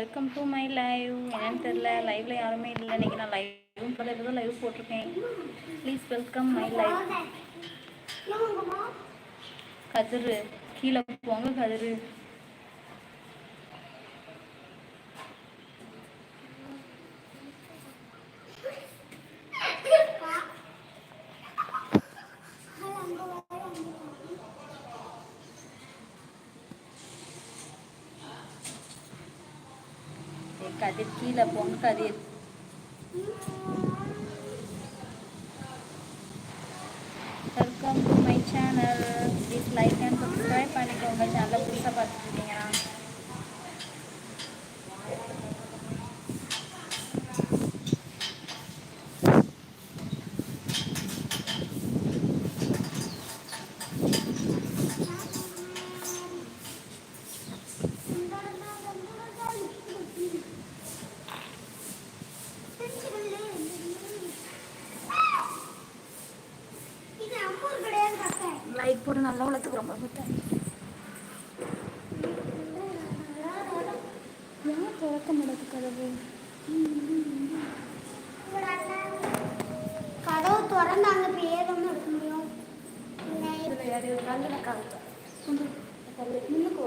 Welcome to my live என்னன்னு தெரில லைவ்ல யாருமே இல்லை. இன்னைக்கு நான் லைவும் போல இப்போ லைவ் போட்டிருக்கேன். Please welcome my live Kathir கீழே போங்க கதிரு. கதிர் கீழே போங்க Kathir. Welcome to my channel please like and subscribe பண்ணிக்கோங்க. சேனலை புதுசாக பார்த்துட்டு இருக்கீங்கன்னா லைக் போட்டு நல்லா வளர்த்துக்கு ரொம்ப பார்த்தேன் ஏன் திறக்க மாட்டேது கதவு கதவு திறந்தாங்க பேரும் இருக்க முடியும் கல்லில்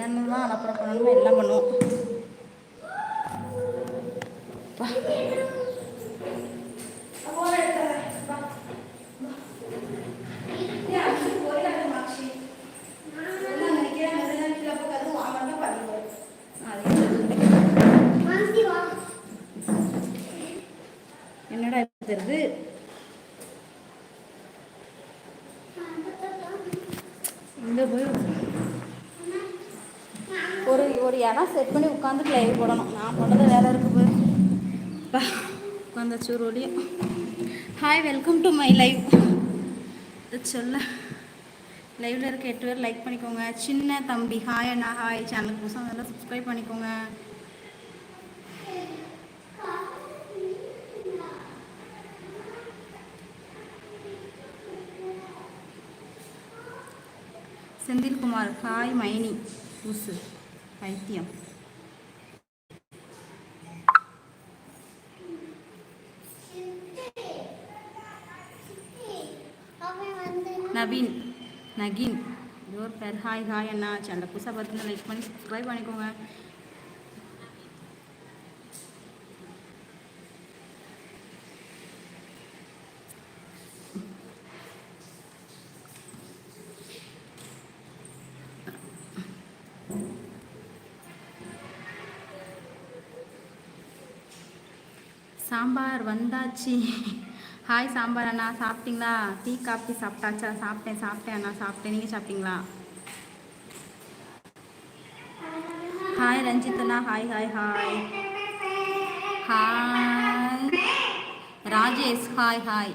என்னென்னலாம் உட்காந்துட்டு லைவ் போடணும். நான் பண்ணது வேலை இருக்கு போய். பா உட்காந்தாச்சு ஒரு ஒடியும் hi welcome to my live சொல்ல. லைவில் இருக்க எட்டு பேர் லைக் பண்ணிக்கோங்க. சின்ன தம்பி ஹாய் அண்ணா ஹாய் சேனலுக்கு புதுசாக நல்லா சப்ஸ்கிரைப் பண்ணிக்கோங்க. செந்தில்குமார் ஹாய் மைனி. உசு பைத்தியம். நவீன் நகீன். யோர் பெர் பேர். ஹாய் ஹாய் அண்ணா. சேனல் புதுசாக பார்த்துங்க லைக் பண்ணி சப்ஸ்கிரைப் பண்ணிக்கோங்க. சாம்பார் வந்தாச்சு. ஹாய் சாம்பார் அண்ணா. சாப்பிட்டீங்களா? டீ காஃபி சாப்பிட்டாச்சா? சாப்பிட்டேன் சாப்பிட்டேன் அண்ணா. சாப்பிட்டேன். நீங்கள் சாப்பிட்டீங்களா? ஹாய் ரஞ்சித் அண்ணா. Hi hi hi hi Rajesh hi hi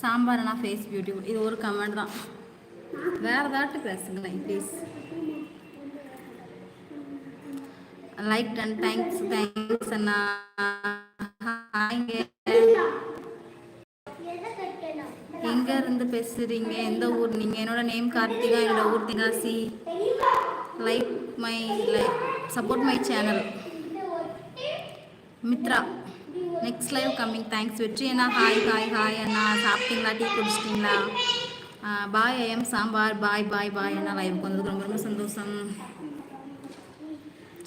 sambar அண்ணா ஃபேஸ் பியூட்டிஃபுல் இது ஒரு கமெண்ட் தான். வேறு ஏதாட்டு பேசுங்களேன் please like done thanks thanks அண்ணா. ஹாய்ங்க எங்க இருந்து பேசுறீங்க. எந்த ஊர்? நீங்க என்னோட நேம் கார்த்திகா என்னோட ஊர் திகாசி like my like support my channel Mithra. Next live coming thanks Vetri Anna. Hi hi hi அண்ணா. சாப்பிட்டீங்களா? Tea குடிச்சிட்டிங்களா? Bye I'm sambar. Bye bye bye அண்ணா. லைவுக்கு வந்ததுக்கு ரொம்ப ரொம்ப சந்தோஷம்.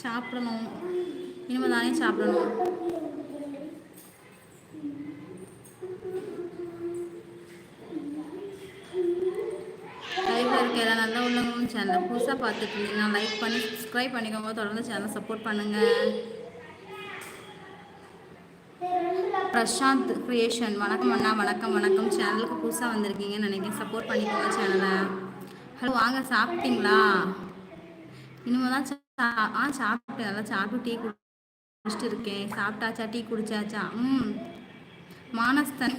சாப்பிடணும். இனிமேல் தானே சாப்பிடணும். லைவ்ல இருக்க எல்லா நல்ல உள்ளவங்களும் சேனலை புதுசாக பார்த்துட்டு இருந்தீங்கன்னா லைக் பண்ணி சப்ஸ்கிரைப் பண்ணிக்கோங்க. தொடர்ந்து சேனலை சப்போர்ட் பண்ணுங்கள் பிரசாந்த் கிரியேஷன் வணக்கம் அண்ணா வணக்கம் வணக்கம். சேனலுக்கு புதுசாக வந்திருக்கீங்கன்னு நினைக்கிறேன். சப்போர்ட் பண்ணிக்கோங்க சேனலை. ஹலோ வாங்க சாப்பிட்டீங்களா? இனிமேல் தான் ஆ சாப்பிட்டேன். நல்லா சாப்பிட்டு டீ குடிச்சிட்டு இருக்கேன். சாப்பிட்டாச்சா? டீ குடிச்சாச்சா? ம். மானஸ்தன்.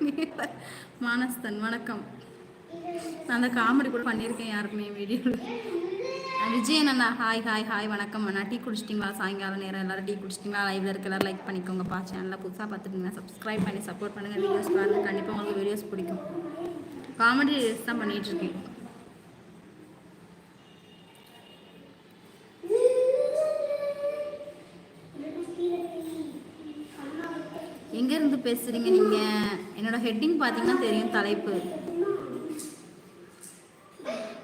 மானஸ்தன் வணக்கம். நான் அந்த காமெடி கூட பண்ணியிருக்கேன் யாருக்குமே வீடியோவில் விஜயன் அண்ணா ஹாய் ஹாய் ஹாய் வணக்கம். அண்ணா டீ குடிச்சிட்டிங்களா? சாயங்காலம் நேரம் எல்லாரும் டீ குடிச்சிட்டிங்களா? லைவ்ல இருக்க எல்லாரும் லைக் பண்ணிக்கோங்கப்பா சேனலில் புதுசாக பார்த்துட்டீங்கன்னா சப்ஸ்கிரைப் பண்ணி சப்போர்ட் பண்ணுங்கள் வீடியோஸ் பாருங்கள் கண்டிப்பாக உங்களுக்கு வீடியோஸ் பிடிக்கும். காமெடி ரீல்ஸ் தான் பண்ணிட்டு எங்கேருந்து எங்க இருந்து பேசுறீங்க நீங்க? என்னோட ஹெட்டிங் பார்த்தீங்கன்னா தெரியும் தலைப்பு.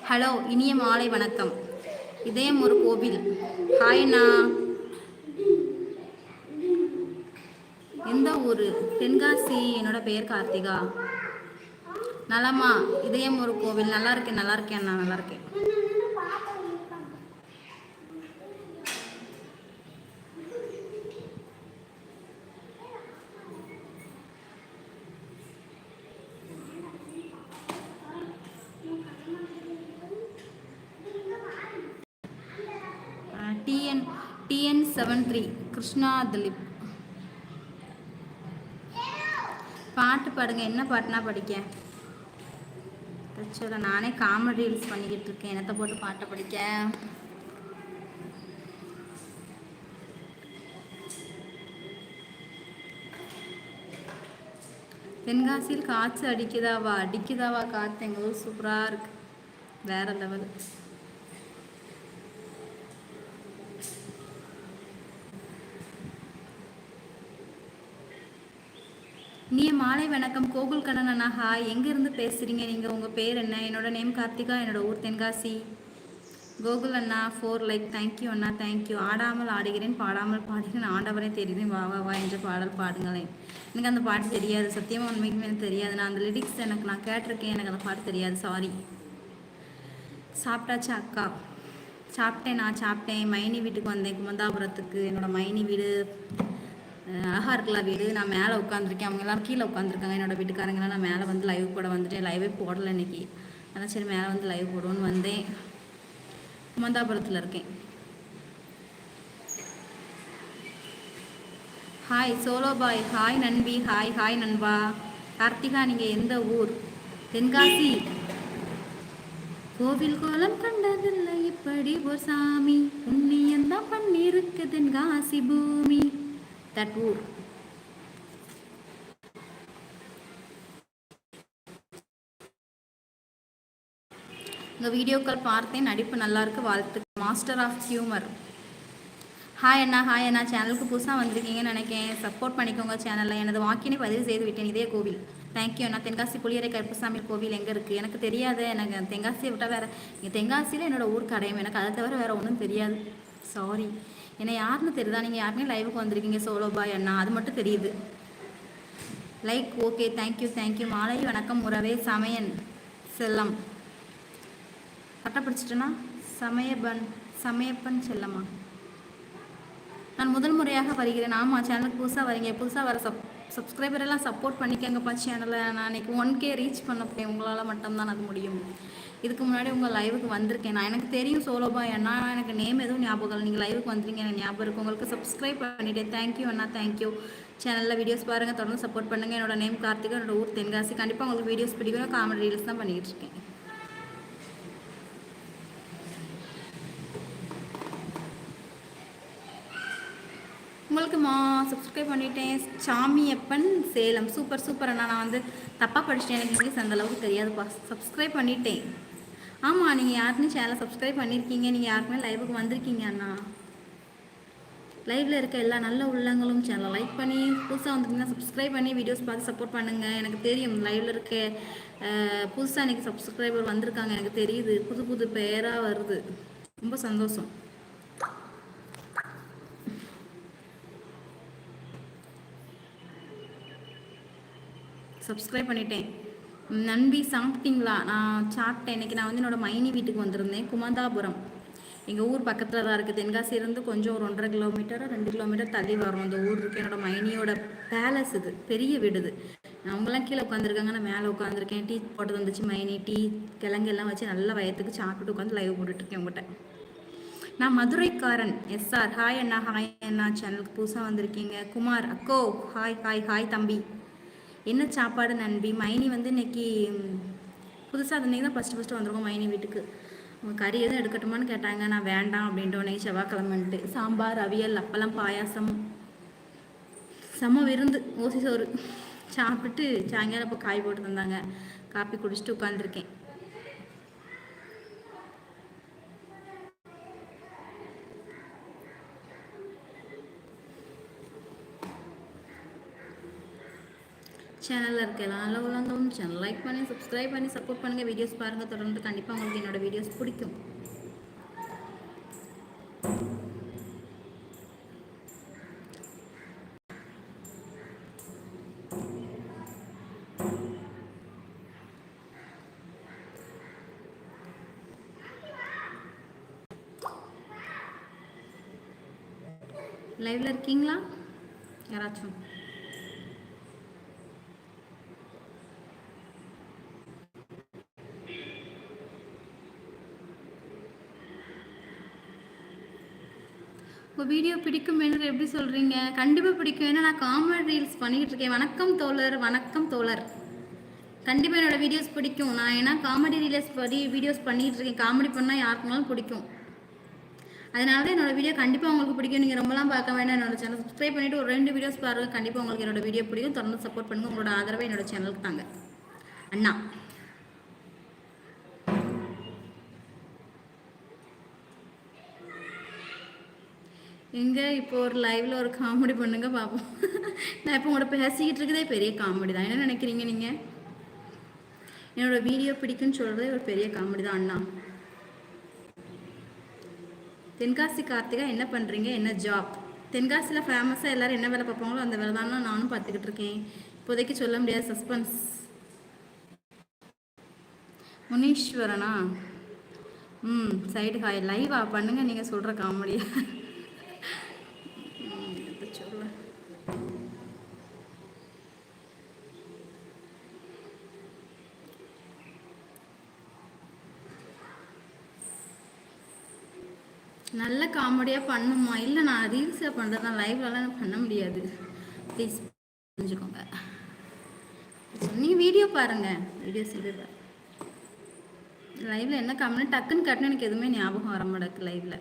ஹலோ இனிய மாலை வணக்கம். இதயம் ஒரு கோவில். ஹாய்ண்ணா எந்த ஊர்? தென்காசி என்னோட பெயர் கார்த்திகா. நலமா? இதயம் ஒரு கோவில். நல்லா இருக்கேன் நல்லா இருக்கேன் நான் நல்லா இருக்கேன். கிருஷ்ணா திலீப். பாட்டு பாடுங்க. என்ன பாட்டுனா படிக்க? பிரச்சனை நானே காமெடி ரீல்ஸ் பண்ணிக்கிட்டு இருக்கேன். என்னத்தை போட்டு பாட்டை படிக்க? தென்காசியில் காற்று அடிக்குதாவா? அடிக்குதாவா காற்று எங்கள் ஊர் சூப்பராக இருக்கு. வேற லெவல் நீ மாலை வணக்கம் கோகுல் கண்ணன் அண்ணா ஹாய் எங்கேருந்து பேசுகிறீங்க நீங்கள் உங்கள் பேர் என்ன? என்னோட நேம் கார்த்திகா என்னோட ஊர் தென்காசி. கோகுல் அண்ணா ஃபோர் லைக் தேங்க்யூ அண்ணா தேங்க்யூ ஆடாமல் ஆடுகிறேன் பாடாமல் பாடுகிறேன். ஆண்டவரே தெரியுது வா வா வா என்ற பாடல் பாடுங்களேன். எனக்கு அந்த பாட்டு தெரியாது. சத்தியமாக உண்மைக்குமே எனக்கு தெரியாது. நான் அந்த லிரிக்ஸ் எனக்கு நான் கேட்டிருக்கேன். எனக்கு அந்த பாட்டு தெரியாது. சாரி சாப்பிட்டாச்சு அக்கா? சாப்பிட்டேன் நான் சாப்பிட்டேன். மைனி வீட்டுக்கு வந்தேன் குமந்தாபுரத்துக்கு. என்னோடய மைனி வீடு அஹ், இருக்கலாம் வீடு. நான் மேலே உட்காந்துருக்கேன் அவங்க எல்லாம் கீழே உட்காந்துருக்காங்க என்னோட வீட்டுக்காரங்களாம் நான் மேலே வந்து லைவ் போட வந்துட்டேன். லைவே போடலை இன்னைக்கு. அதான் சரி மேலே வந்து லைவ் போடுவோன்னு வந்தேன். குமந்தாபுரத்தில் இருக்கேன். ஹாய் சோலோ பாய் ஹாய் நண்பி. ஹாய் ஹாய் நண்பா. கார்த்திகா நீங்கள் எந்த ஊர்? தென்காசி. கோவில் கோலம் கண்டதில்லை. இப்படி ஒரு சாமி. உன்னியந்தான் பண்ணிருக்கு தென்காசி பூமி. தட் ஊர் உங்கள் வீடியோக்கள் பார்த்தேன். நடிப்பு நல்லா இருக்கு. வாழ்த்து மாஸ்டர் ஆஃப் ஹியூமர் ஹாய் அண்ணா. ஹாய் அண்ணா. சேனலுக்கு புதுசாக வந்திருக்கீங்கன்னு நினைக்கிறேன். சப்போர்ட் பண்ணிக்கோங்க சேனலில் எனது வாக்கினை பதிவு செய்து விட்டேன். இதே கோவில். தேங்க்யூ அண்ணா. தென்காசி புளியரை கருப்பசாமி கோவில் எங்கே இருக்குது எனக்கு தெரியாது. எனக்கு தென்காசியை விட்டால் வேறு தென்காசியில் என்னோடய ஊர் கடையும் எனக்கு அதை தவிர வேறு ஒன்றும் தெரியாது. சாரி என்னை யாருன்னு தெரியுதா? நீங்கள் யாருமே லைவுக்கு வந்திருக்கீங்க சோலோ பாய் அண்ணா. அது மட்டும் தெரியுது. லைக் ஓகே தேங்க்யூ தேங்க்யூ மாலை வணக்கம் உறவே சமையன் செல்லம். கரெக்டாக படிச்சிட்டேன்னா சமயபன் சமயப்பன் செல்லம்மா. நான் முதல் முறையாக வருகிறேன். ஆமாம் சேனலுக்கு புதுசாக வரீங்க. புதுசாக வர சப் சப்ஸ்கிரைபரெல்லாம் சப்போர்ட் பண்ணிக்கங்கப்பா சேனலை நான் இன்னைக்கு ஒன் கே ரீச் பண்ண போய் உங்களால் மட்டும்தான் அது முடியும். இதுக்கு முன்னாடி உங்கள் லைவுக்கு வந்திருக்கேன். நான் எனக்கு தெரியும் சோலோபா அண்ணா எனக்கு நேம் எதுவும் ஞாபகம் இல்லை. நீங்கள் லைவுக்கு வந்துருங்க எனக்கு ஞாபகம் இருக்கு. உங்களுக்கு சப்ஸ்கிரைப் பண்ணிட்டேன் தேங்க்யூ அண்ணா. தேங்க்யூ சேனலில் வீடியோஸ் பாருங்கள் தொடர்ந்து சப்போர்ட் பண்ணுங்கள் என்னோட நேம் கார்த்திகா என்னோட ஊர் தென்காசி. கண்டிப்பாக உங்களுக்கு வீடியோஸ் பிடிக்கும் காமெடி ரீல்ஸ் தான் பண்ணிக்கிட்டு இருக்கேன். உங்களுக்கு சப்ஸ்கிரைப் பண்ணிட்டேன். சாமியப்பன் சேலம். சூப்பர் சூப்பர் அண்ணா. நான் வந்து தப்பாக படிச்சிட்டேன். எனக்கு இங்கிலீஷ் அந்தளவுக்கு தெரியாதுப்பா. சப்ஸ்கிரைப் பண்ணிட்டேன். ஆமாம் நீங்கள் யாருக்குமே சேனலை சப்ஸ்கிரைப் பண்ணியிருக்கீங்க நீங்கள் யாருக்குமே லைவுக்கு வந்திருக்கீங்க அண்ணா. லைவில் இருக்க எல்லா நல்ல உள்ளங்களும் சேனலை லைக் பண்ணி புதுசாக வந்துருந்தீங்கன்னா சப்ஸ்கிரைப் பண்ணி வீடியோஸ் பார்த்து சப்போர்ட் பண்ணுங்கள் எனக்கு தெரியும் லைவில் இருக்க புதுசாக எனக்கு சப்ஸ்கிரைபர் வந்திருக்காங்க. எனக்கு தெரியுது. புது புது பேராக வருது. ரொம்ப சந்தோஷம். சப்ஸ்கிரைப் பண்ணிட்டேன். நண்பி சாப்பிட்டீங்களா? நான் சாப்பிட்டேன். இன்னைக்கு நான் வந்து என்னோட மைனி வீட்டுக்கு வந்திருந்தேன் குமந்தாபுரம். எங்கள் ஊர் பக்கத்தில் தான் இருக்குது தென்காசியிலேருந்து கொஞ்சம் ஒரு ஒன்றரை கிலோமீட்டர் ரெண்டு கிலோமீட்டர் தள்ளி வரும். அந்த ஊர் இருக்குது என்னோட மைனியோட பேலஸ் இது. பெரிய வீடு இது. அவங்களாம் கீழே உட்காந்துருக்காங்க நான் மேலே உட்காந்துருக்கேன் டீ போட்டு வந்துச்சு மைனி. டீ கிழங்கு எல்லாம் வச்சு நல்லா வயத்துக்கு சாப்பிட்டு உட்காந்து லைவ் போட்டுட்ருக்கேன் உங்கள்கிட்ட நான் மதுரைக்காரன். எஸ்ஆர் ஹாய் அண்ணா. ஹாய் அண்ணா. சேனலுக்கு புதுசாக வந்திருக்கீங்க. குமார். அக்கோ. ஹாய் ஹாய் ஹாய் தம்பி. என்ன சாப்பாடு நண்பி மைனி வந்து இன்னைக்கு புதுசாக அது தான் ஃபஸ்ட்டு ஃபஸ்ட்டு வந்திருக்கோம் மைனி வீட்டுக்கு. கறி எதுவும் எடுக்கட்டுமான்னு கேட்டாங்க. நான் வேண்டாம் அப்படின்ட்டு உடனே செவ்வாய்க்கிழமன்ட்டு. சாம்பார் அவியல் அப்பளம் பாயாசம். செம்ம விருந்து ஓசி சோறு. சாப்பிட்டுட்டு சாயங்காலம் இப்போ காய் போட்டு தந்தாங்க. காப்பி குடிச்சிட்டு உட்காந்துருக்கேன் சேனலில் இருக்க எல்லாம் நல்ல உள்ளவங்களும் சேனல் லைக் பண்ணி சப்ஸ்கிரைப் பண்ணி சப்போர்ட் பண்ணுங்கள் வீடியோஸ் பாருங்கள் தொடர்ந்து கண்டிப்பாக உங்களுக்கு என்னோட வீடியோஸ் பிடிக்கும். லைவ்ல இருக்கீங்களா? யாராச்சும்? உங்கள் வீடியோ பிடிக்கும் என்று எப்படி சொல்கிறீங்க கண்டிப்பாக பிடிக்கும். ஏன்னா நான் காமெடி ரீல்ஸ் பண்ணிக்கிட்டு இருக்கேன். வணக்கம் தோழர் வணக்கம் தோழர். கண்டிப்பாக என்னோட வீடியோஸ் பிடிக்கும். நான் ஏன்னா காமெடி ரீல்ஸ் படி வீடியோஸ் பண்ணிகிட்டு இருக்கேன். காமெடி பண்ணால் யாருக்குனாலும் பிடிக்கும். அதனால தான் என்னோட வீடியோ கண்டிப்பாக உங்களுக்கு பிடிக்கும். நீங்கள் ரொம்பலாம் பார்க்க வேண்டாம். என்னோட சேனல் சப்ஸ்கிரைப் பண்ணிவிட்டு ஒரு ரெண்டு வீடியோஸ் பாருங்கள் கண்டிப்பாக உங்களுக்கு என்னோட வீடியோ பிடிக்கும். தொடர்ந்து சப்போர்ட் பண்ணுங்கள் உங்களோட ஆதரவை என்னோட சேனலுக்கு தாங்க. அண்ணா. எங்கே இப்போ ஒரு லைவில் ஒரு காமெடி பண்ணுங்க பார்ப்போம் நான் இப்போ உங்களோட பேசிக்கிட்டு இருக்கதே பெரிய காமெடி தான். என்ன நினைக்கிறீங்க நீங்கள் என்னோட வீடியோ பிடிக்குன்னு சொல்கிறதே ஒரு பெரிய காமெடி தான் அண்ணா. தென்காசி கார்த்திகா என்ன பண்ணுறீங்க என்ன ஜாப் தென்காசியில் ஃபேமஸாக எல்லோரும் என்ன வேலை பார்ப்பாங்களோ அந்த வேலை தான் நானும் பார்த்துக்கிட்டு இருக்கேன். இப்போதைக்கு சொல்ல முடியாது சஸ்பென்ஸ் முனீஸ்வரனா? ம் சைடு ஹாய் லைவா பண்ணுங்க நீங்கள் சொல்கிற காமெடியா சொல்ல நல்ல காமெடியாக பண்ணுமா? இல்லை நான் ரீல்ஸாக பண்ணுறது தான் லைவ்லலாம் பண்ண முடியாது. ப்ளீஸ் புரிஞ்சுக்கோங்க. நீங்கள் வீடியோ பாருங்கள் வீடியோ இது லைவில் என்ன காமெடி? டக்குன்னு கட்டின எனக்கு எதுவுமே ஞாபகம் வர மாட்டேங்குது லைவில்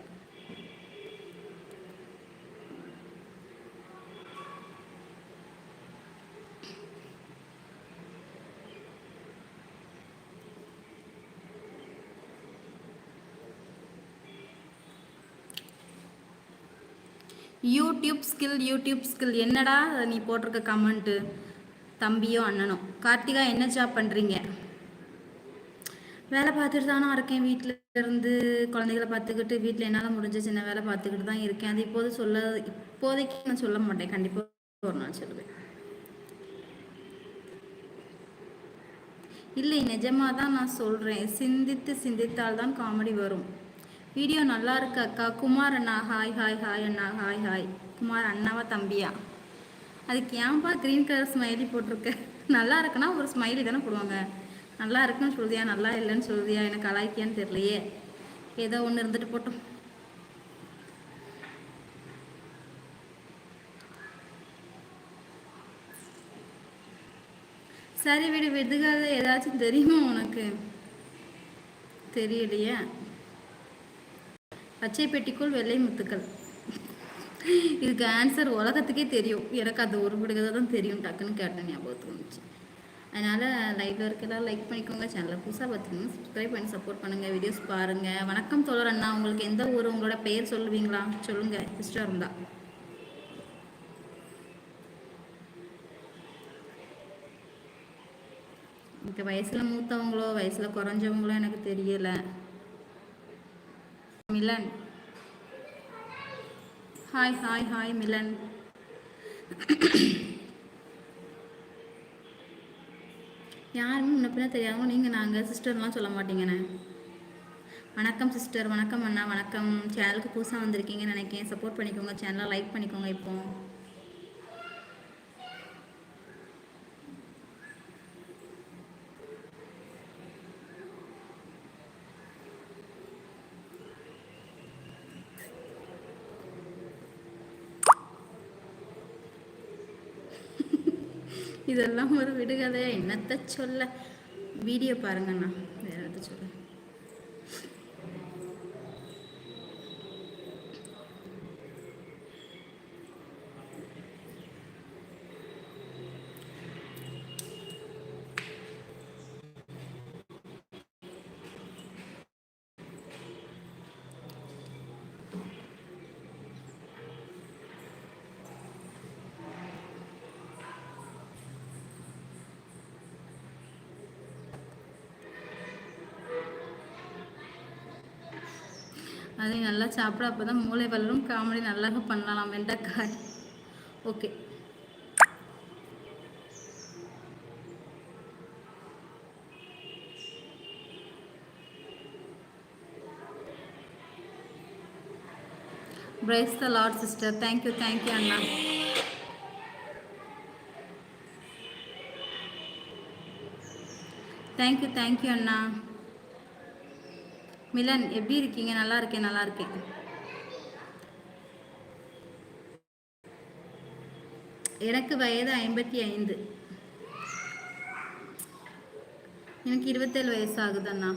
யூடியூப் ஸ்கில் யூடியூப் ஸ்கில். என்னடா நீ போட்டிருக்க கமெண்ட்டு? தம்பியோ அண்ணனோ. கார்த்திகா என்ன ஜாப் பண்ணுறீங்க வேலை பார்த்துட்டு தானே இருக்கேன் வீட்டில் இருந்து. குழந்தைகளை பார்த்துக்கிட்டு வீட்டில் என்னால் முடிஞ்ச சின்ன வேலை பார்த்துக்கிட்டு தான் இருக்கேன். அது இப்போது சொல்ல இப்போதைக்கு நான் சொல்ல மாட்டேன். கண்டிப்பாக ஒரு நாள் சொல்லுவேன். இல்லை நிஜமாக தான் நான் சொல்கிறேன் சிந்தித்து சிந்தித்தால் தான் காமெடி வரும். வீடியோ நல்லா இருக்கு அக்கா. குமார் அண்ணா ஹாய் ஹாய் ஹாய் அண்ணா ஹாய் ஹாய். குமார் அண்ணாவா தம்பியா? அதுக்கு ஏன்பா க்ரீன் கலர் ஸ்மைலி போட்டிருக்க? நல்லா இருக்குன்னா ஒரு ஸ்மைலி தானே போடுவாங்க. நல்லா இருக்குன்னு சொல்லுதியா நல்லா இல்லைன்னு சொல்லுதியா எனக்கு அலாய்க்கியான்னு தெரியலையே. ஏதோ ஒன்று இருந்துட்டு போட்டோம். சரி விடு விடுகாத ஏதாச்சும் தெரியுமா உனக்கு? தெரியலையே. பச்சை பெட்டிக்குள் வெள்ளை முத்துக்கள் இதுக்கு ஆன்சர் உலகத்துக்கே தெரியும். எனக்கு அது ஒரு விடுகதை தான் தெரியும். டக்குன்னு கேட்டேன் ஞாபகத்துக்கு வந்துச்சு. அதனால் லைவ்ல இருக்கலாம் லைக் பண்ணிக்கோங்க. சேனலை புதுசாக பார்த்துக்கோங்க. சப்ஸ்கிரைப் பண்ணி சப்போர்ட் பண்ணுங்கள் வீடியோஸ் பாருங்கள் வணக்கம் தோழர் அண்ணா. உங்களுக்கு எந்த ஊர் உங்களோட பெயர் சொல்லுவீங்களா? சொல்லுங்கள் இஷ்டம் இருந்தால் எனக்கு வயசில் மூத்தவங்களோ வயசில் குறைஞ்சவங்களோ எனக்கு தெரியலை. Milan hi hi hi Milan யாருமே முன்ன பின்ன தெரியாதவங்க நீங்கள் நாங்கள் சிஸ்டர்லாம் சொல்ல மாட்டீங்கண்ணே. வணக்கம் சிஸ்டர் வணக்கம் அண்ணா. வணக்கம். சேனலுக்கு புதுசாக வந்திருக்கீங்கன்னு நினைக்கிறேன். சப்போர்ட் பண்ணிக்கோங்க. சேனலை லைக் பண்ணிக்கோங்க இப்போது இதெல்லாம் ஒரு விடுகதையாக என்னத்த சொல்ல? வீடியோ பாருங்கண்ணா வேற எதை சொல்ல அதை நல்லா சாப்பிட அப்போ தான் மூளை வளரும். காமெடி நல்லா பண்ணலாம் வெண்டைக்காய். Okay. Praise the lord sister thank you thank you Anna thank you thank you அண்ணா மிலன் எப்படி இருக்கீங்க? நல்லா இருக்கேன் நல்லா இருக்கேன். எனக்கு வயது ஐம்பத்தி ஐந்து. எனக்கு இருபத்தேழு வயசு ஆகுதண்ணா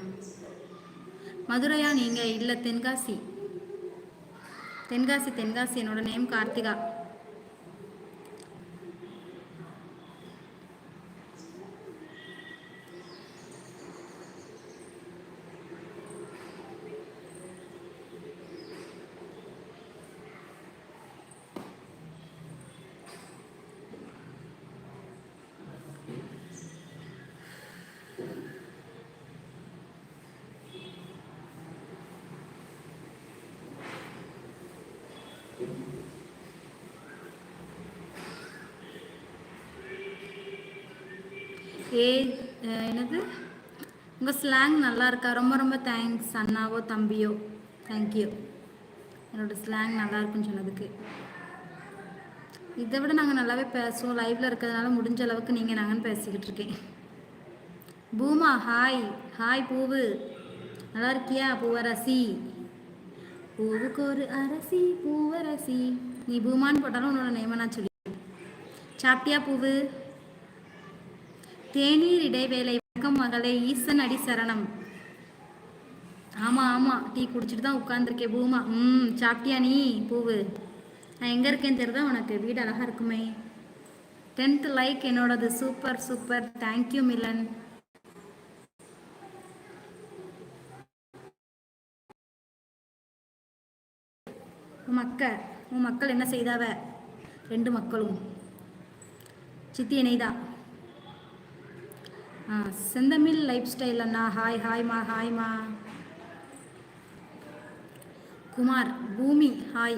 மதுரையா நீங்க? இல்ல தென்காசி. தென்காசி தென்காசி. என்னோட நேம் கார்த்திகா. உங்கள் ஸ்லாங் நல்லா இருக்கா? ரொம்ப ரொம்ப தேங்க்ஸ் அண்ணாவோ தம்பியோ. தேங்க்யூ என்னோட ஸ்லாங் நல்லா இருக்குன்னு சொன்னதுக்கு. இதை விட நாங்கள் நல்லாவே பேசுவோம். லைவ்ல இருக்கிறதுனால முடிஞ்ச அளவுக்கு நீங்கள் நாங்கன்னு பேசிக்கிட்டு இருக்கேன். பூமா ஹாய் ஹாய் பூவு. நல்லா இருக்கியா? பூவரசி. பூவுக்கு ஒரு அரசி பூவரசி. நீ பூமான்னு போட்டாலும் உன்னோட நேமனா நான் சொல்லி சாப்பிட்டியா பூவு? தேநீர் இடைவேளை வணக்கம் மகளே ஈசன் அடி சரணம். ஆமா ஆமா டீ குடிச்சிட்டு தான் உட்காந்துருக்கேன் பூமா ம் சாப்பிட்டியா நீ? பூவு. நான் எங்க இருக்கேன்னு தெரியுதா? உனக்கு வீடு அழகா இருக்குமே. டென்த் லைக் என்னோடது. Super super. Thank you Milan உன் மக்க உன் மக்கள் என்ன செய்தாவ? ரெண்டு மக்களும். சித்தி இணைதா செந்தமிழ் லைஃப் ஸ்டைல் அண்ணா. ஹாய் ஹாய்மா ஹாய்மா குமார் பூமி ஹாய்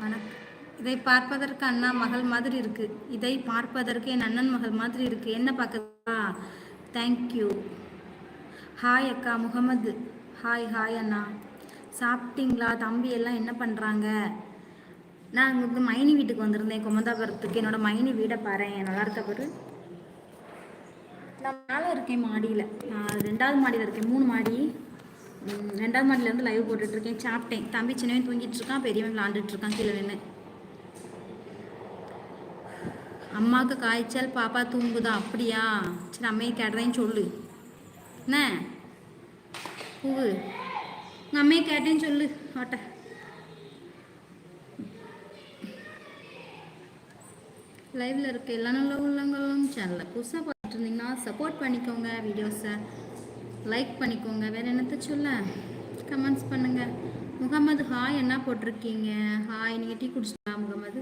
வணக்கம் இதை பார்ப்பதற்கு அண்ணா மகள் மாதிரி இருக்கு. இதை பார்ப்பதற்கு என் அண்ணன் மகள் மாதிரி இருக்கு. என்ன பார்க்கறதா தேங்க்யூ ஹாய் அக்கா முகமது. ஹாய் ஹாய் அண்ணா. சாப்பிட்டீங்களா? தம்பி எல்லாம் என்ன பண்ணுறாங்க நான் வந்து மைனி வீட்டுக்கு வந்திருந்தேன். குமந்தாபுரத்துக்கு. என்னோட மைனி வீடை பாரு நல்லா இருக்க பாரு? நான் மேலே இருக்கேன் மாடியில். நான் ரெண்டாவது மாடியில் இருக்கேன். மூணு மாடி. ரெண்டாவது மாடியிலேருந்து லைவ் போட்டுட்ருக்கேன் சாப்பிட்டேன். தம்பி சின்னவன் தூங்கிட்டு இருக்கான். பெரியவன் விளாண்டுட்டு இருக்கான் கீழே நின்று அம்மாவுக்கு காய்ச்சல் பாப்பா தூங்குதா? அப்படியா? சரி அம்மையை கேட்டதையும் சொல்லு. என்ன? பூவு. உங்கள் அம்மையை கேட்டேன்னு சொல்லு ஆட்ட லைவில் இருக்க எல்லா நல்ல உள்ளங்களும் சேனலில் புதுசாக இருந்தீங்கன்னா சப்போர்ட் பண்ணிக்கோங்க வீடியோஸை லைக் பண்ணிக்கோங்க. வேறு என்னத்த சொல்ல? கமெண்ட்ஸ் பண்ணுங்கள் முகமது ஹாய் என்ன போட்டிருக்கீங்க? ஹாய் நீங்கள் டீ குடிச்சிட்டா முகமது?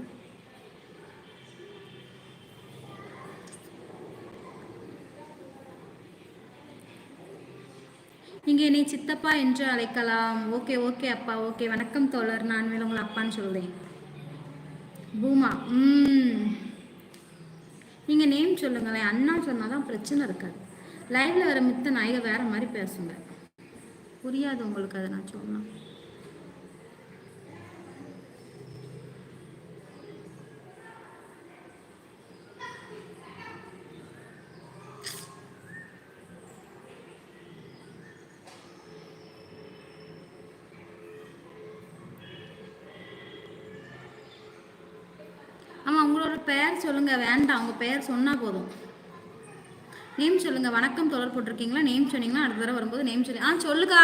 நீங்கள் என்னை சித்தப்பா என்று அழைக்கலாம். ஓகே ஓகே அப்பா ஓகே வணக்கம் தோழர். நான் வேலை உங்களை அப்பான்னு சொல்கிறேன் பூமா. ம். நீங்கள் நேம் சொல்லுங்களேன். அண்ணா சொன்னால் தான் பிரச்சனை இருக்காது. லைவில் வர மித்த நாயக வேறு மாதிரி பேசுங்க. புரியாது உங்களுக்கு அதை நான் சொன்னேன் ஆமாம் உங்களோட பெயர் சொல்லுங்கள் வேண்டாம். உங்கள் பெயர் சொன்னால் போதும். நேம் சொல்லுங்கள் வணக்கம் தொடர் போட்டிருக்கீங்களா? நேம் சொன்னீங்கன்னா அடுத்த தடவை வரும்போது நேம் சொல்லி ஆ சொல்லுக்கா.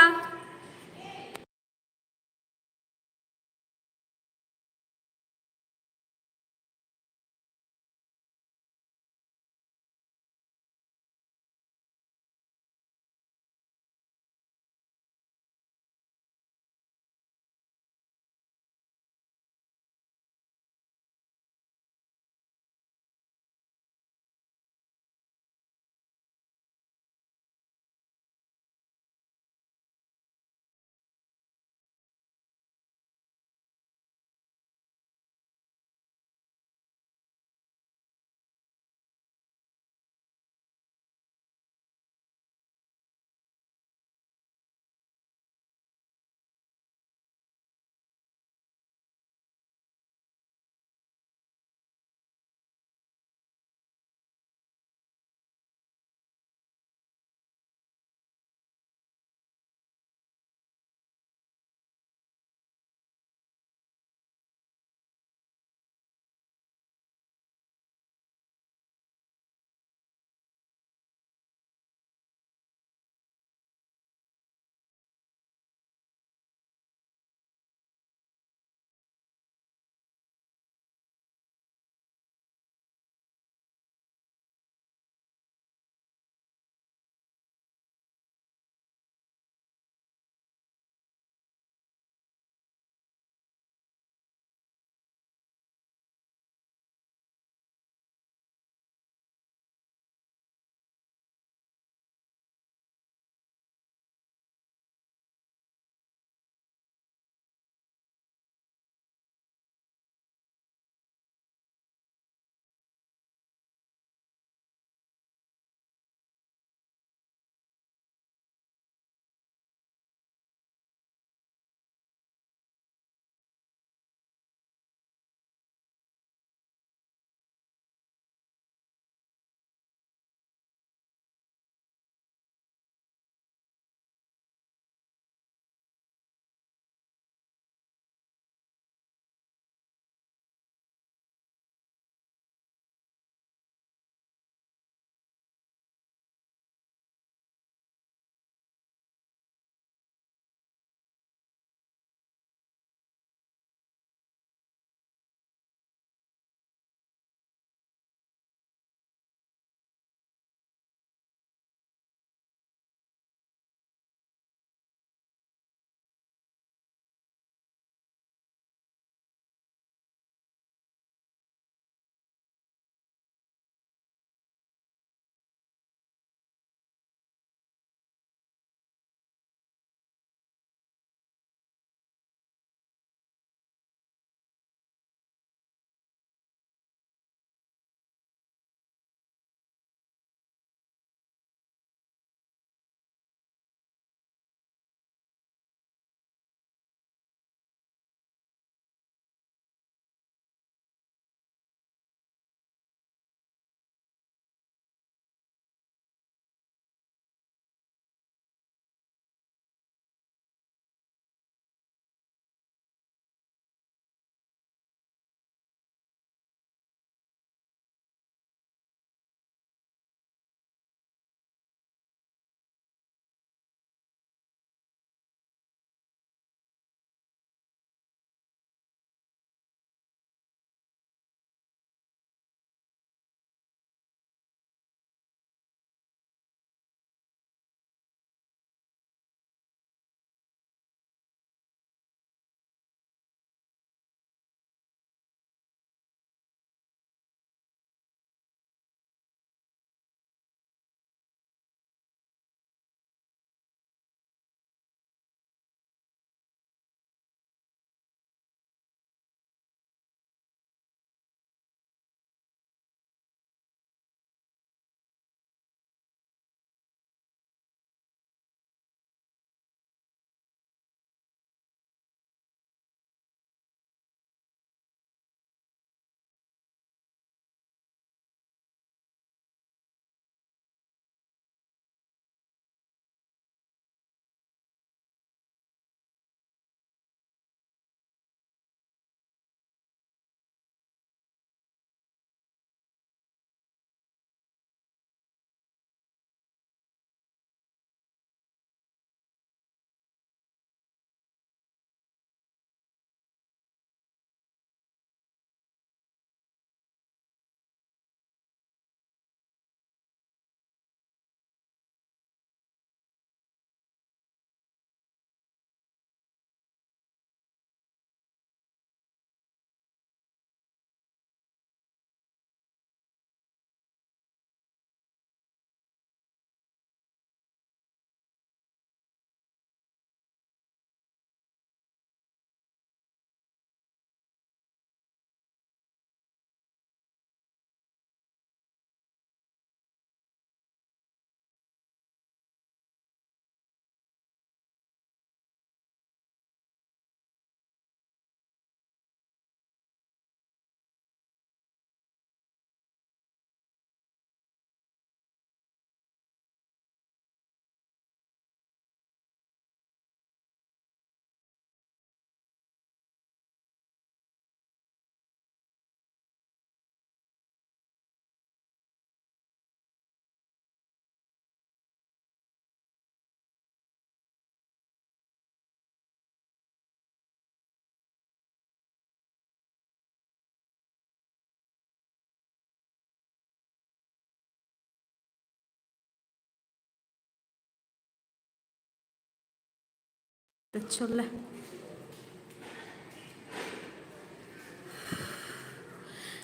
சொல்ல.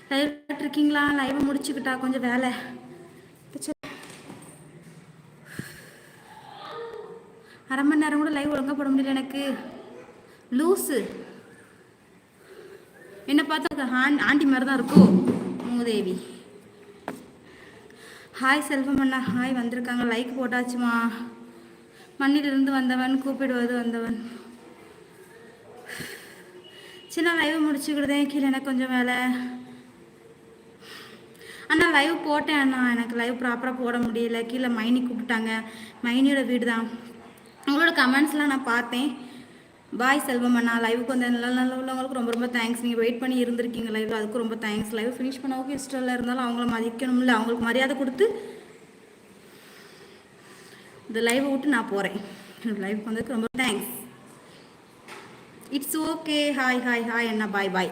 லைவ் இருக்கீங்களா? லைவ் முடிச்சுக்கிட்டா கொஞ்சம் வேலை. அரை மணி நேரம் கூட லைவ் ஒழுங்கா போட முடியல எனக்கு. லூஸு என்ன பார்த்தா ஆண் ஆண்டி மாதிரி தான் இருக்கும். மூதேவி. ஹாய் செல்வம் அண்ணா. ஹாய் வந்திருக்காங்க. லைக் போட்டாச்சுமா. மண்ணிலிருந்து வந்தவன் கூப்பிடுவது வந்தவன். சின்ன லைவ் முடிச்சுக்கிடுதேன் கீழே எனக்கு கொஞ்சம் வேலை. அண்ணா லைவ் போட்டேன் அண்ணா. எனக்கு லைவ் ப்ராப்பராக போட முடியல. கீழே மைனி கூப்பிட்டாங்க. மைனியோட வீடு தான் உங்களோட கமெண்ட்ஸ்லாம் நான் பார்த்தேன். பாய் செல்வம் அண்ணா லைவுக்கு வந்த நல்ல நல்ல உள்ளவங்களுக்கு ரொம்ப ரொம்ப தேங்க்ஸ் நீங்கள் வெயிட் பண்ணி இருந்திருக்கீங்க லைவ் அதுக்கு ரொம்ப தேங்க்ஸ் லைவ் ஃபினிஷ் பண்ண ஓகே இஷ்டம் இல்லை இருந்தாலும் அவங்கள மதிக்கணும்ல. அவங்களுக்கு மரியாதை கொடுத்து இந்த லைவை விட்டு நான் போகிறேன் லைவுக்கு வந்ததுக்கு ரொம்ப thanks it's okay hi hi hi என்ன பாய் பாய்